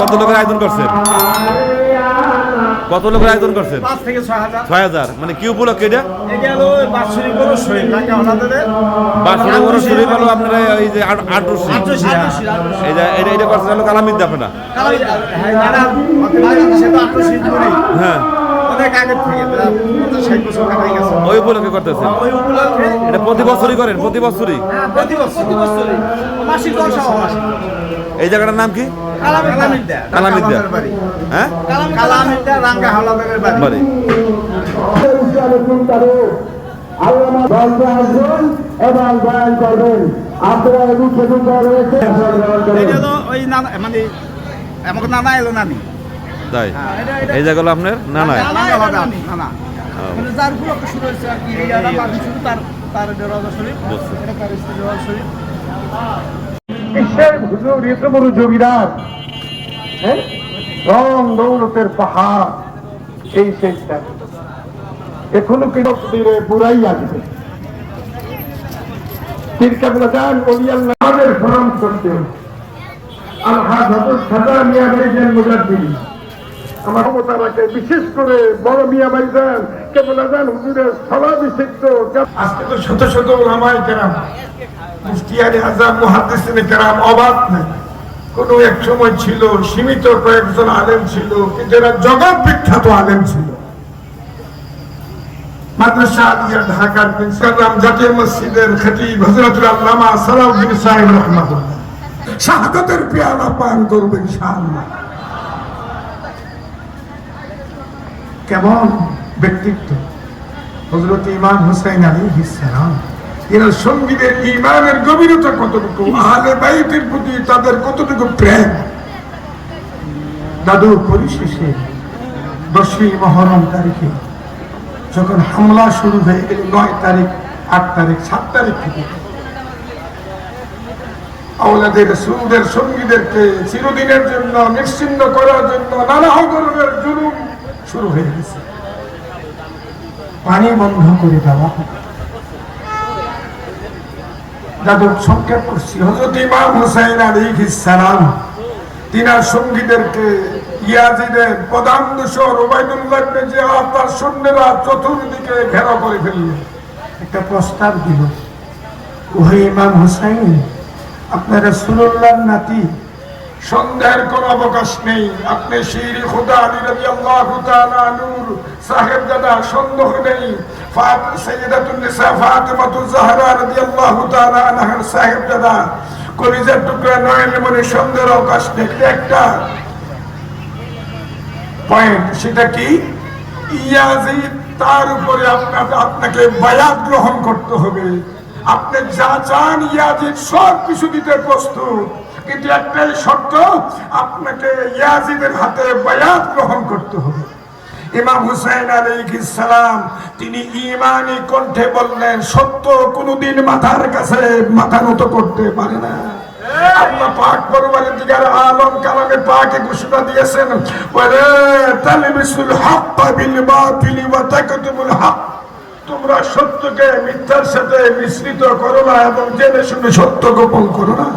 কত লোকের আয়োজন করছেন? কত লোকের আয়োজন করছেন? পাঁচ থেকে ছয় হাজার। ছয় হাজার। মানে কি উপলক্ষে এটা? বাৎসরিক বড় শরীর হলো আপনারা এই যে আটরশি। আটশো আটশো এই যে এটা এটা করছেন হলো কালামিদ্দা আপনারা হ্যাঁ ওই উপলক্ষে করতেছেন? এটা প্রতি বছরই করেন প্রতি বছরই? প্রতি বছর বছরই। হয় এই জায়গাটার নাম কি? কালামিদ্দা হ্যাঁ? বাড়ি। এবং বয়ান করবেন আপনারা মানে আমাকে নানা এলো নানি। তাই? এই জায়গা হলো আপনার? না না নানা মানে যার শুরু হয়েছে আর কি তার তার শরীফ। তার স্ত্রী রওজা শরীফ। বিশ্বের হুজুর এত বড় জমিদার। হ্যাঁ? রং দৌলতের পাহাড়। সেই সেই এখনও তীরে বুড়াই আসবে। তীরকাবলা যান অলিয়াল্লাহ আমাদের স্মরণ করতে মুজাদ্দিন আমার ক্ষমতা রাখে বিশেষ করে বড় মিয়া ভাইজান কেবল আজান হুজুরের স্থলাভিষিক্ত আজকে তো শত শত ওলামাই কেরাম, মুফতিয়ারি আজাম মুহাদ্দিসিনে কেরাম অবাক নাই। কোনো এক সময় ছিল, সীমিত কয়েকজন আলেম ছিল এরা জগৎ বিখ্যাত আলেম ছিল। মাদ্রাসা আলিয়া, ঢাকার প্রিন্সিপাল, জাতীয় মসজিদের খতিব হযরতুল আল্লামা সালাউদ্দিন সাহেব রহমাতুল্লাহ। শাহাদাতের পেয়ালা পান করবে ইনশাআল্লাহ। কেমন ব্যক্তিত্ব? হজরত ইমাম হুসাইন আলী ইসলাম এরা সঙ্গীদের ইমানের গভীরতা কতটুকু? আহলে বাইতের প্রতি তাদের কতটুকু প্রেম? দাদু, পরিশেষে দশই মহরম তারিখে যখন হামলা শুরু হয়ে গেল, নয় তারিখ, আট তারিখ, সাত তারিখ থেকে, আওলাদের সুদের সঙ্গীদেরকে চিরদিনের জন্য নিশ্চিন্ন করার জন্য নানা জুলুম শুরু হয়ে গেছে। পানি বন্ধ করে দেওয়া। যাদব সংক্ষেপ করছি। হজরত ইমাম হুসাইন আলী সালাম, তিনার সঙ্গীদেরকে ইয়াজিদের প্রধান দূষর ওবায়দুল্লাহ যে তার সৈন্যরা চতুর্দিকে ঘেরাও করে ফেললেন। একটা প্রস্তাব দিল, ওহে ইমাম হুসাইন, আপনারা সুরুল্লাহ নাতি সন্দেহের কোন অবকাশ নেই। আপনি শিরি খুদা আলী রাজি আল্লাহ নূর সাহেব দাদা সন্দেহ নেই। জাহরা তাআলা আনহার সাহেব দাদা কলিজার টুকরা মনে সন্দেহের অবকাশ নেই। একটা পয়েন্ট সেটা কি? ইয়াজিদ, তার উপরে আপনাকে আপনাকে বায়াত গ্রহণ করতে হবে। আপনি যা চান ইয়াজিদ, সব কিছু দিতে প্রস্তুত। কিন্তু একটাই শর্ত, আপনাকে ইয়াজিদের হাতে বায়াত গ্রহণ করতে হবে। ইমাম হুসাইন সালাম, তিনি ইমানি কণ্ঠে বললেন, সত্য কোনোদিন মাথার কাছে মাথা নত করতে পারে না। পাক আলম পাকে দিয়েছেন তোমরা সত্যকে মিথ্যার সাথে মিশ্রিত করো না এবং জেনে শুনে সত্য গোপন করো না।